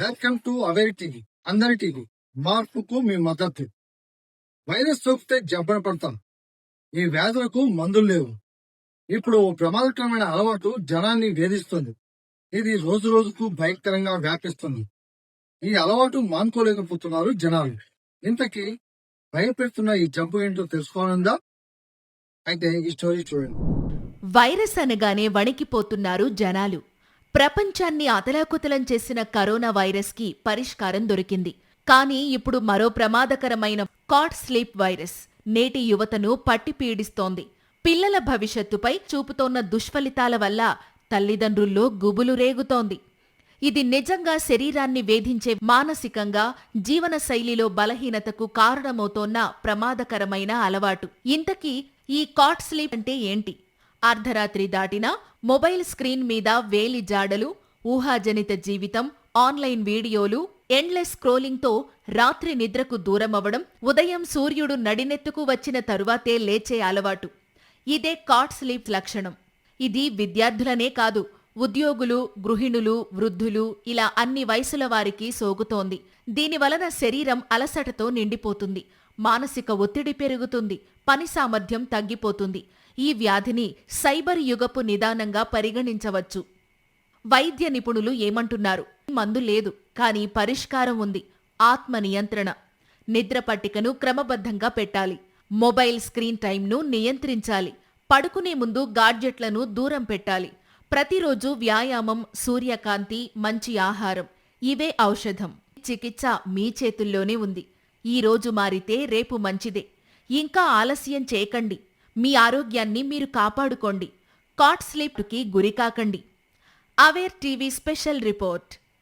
Welcome to Aware TV అందరి TV మార్పుకు మీ మద్దతు. వైరస్ సోకితే జబ్బన పడతాం. ఈ వ్యాధులకు మందులు లేవు. ఇప్పుడు ఓ ప్రమాదకరమైన అలవాటు జనాన్ని వేధిస్తుంది. ఇది రోజు రోజుకు భయంకరంగా వ్యాపిస్తుంది. ఈ అలవాటు మానుకోలేకపోతున్నారు జనాలు. ఇంతకీ భయపెడుతున్న ఈ జబ్బు ఏంటో తెలుసుకోనుందా? అయితే ఈ స్టోరీ చూడండి. వైరస్ అనగానే వణికిపోతున్నారు జనాలు. ప్రపంచాన్ని అతలాకుతలం చేసిన కరోనా వైరస్కి పరిష్కారం దొరికింది. కానీ ఇప్పుడు మరో ప్రమాదకరమైన కాట్ స్లీప్ వైరస్ నేటి యువతను పట్టి పీడిస్తోంది. పిల్లల భవిష్యత్తుపై చూపుతోన్న దుష్ఫలితాల వల్ల తల్లిదండ్రుల్లో గుబులు రేగుతోంది. ఇది నిజంగా శరీరాన్ని వేధించే మానసికంగా జీవన శైలిలో బలహీనతకు కారణమవుతోన్న ప్రమాదకరమైన అలవాటు. ఇంతకీ ఈ కాట్ స్లీప్ అంటే ఏంటి? అర్ధరాత్రి దాటినా మొబైల్ స్క్రీన్ మీద వేలి జాడలు ఊహాజనిత జీవితం ఆన్లైన్ వీడియోలు ఎండ్లెస్ స్క్రోలింగ్తో రాత్రి నిద్రకు దూరమవ్వడం ఉదయం సూర్యుడు నడినెత్తుకు వచ్చిన తరువాతే లేచే అలవాటు. ఇదే కాట్ స్లీప్ లక్షణం. ఇది విద్యార్థులనే కాదు ఉద్యోగులు గృహిణులు వృద్ధులు ఇలా అన్ని వయసుల వారికి సోకుతోంది. దీనివలన శరీరం అలసటతో నిండిపోతుంది. మానసిక ఒత్తిడి పెరుగుతుంది. పని సామర్థ్యం తగ్గిపోతుంది. ఈ వ్యాధిని సైబర్ యుగపు నిదానంగా పరిగణించవచ్చు. వైద్య నిపుణులు ఏమంటున్నారు? మందు లేదు కానీ పరిష్కారం ఉంది. ఆత్మ నియంత్రణ. నిద్ర పట్టికను క్రమబద్ధంగా పెట్టాలి. మొబైల్ స్క్రీన్ టైంను నియంత్రించాలి. పడుకునే ముందు గాడ్జెట్లను దూరం పెట్టాలి. ప్రతిరోజు వ్యాయామం సూర్యకాంతి మంచి ఆహారం. ఇవే ఔషధం. చికిత్స మీ చేతుల్లోనే ఉంది. ఈ రోజు మారితే రేపు మంచిదే. ఇంకా ఆలస్యం చేయకండి. మీ ఆరోగ్యాన్ని మీరు కాపాడుకోండి. కాట్ స్లీప్కి గురికాకండి. Aware TV special report.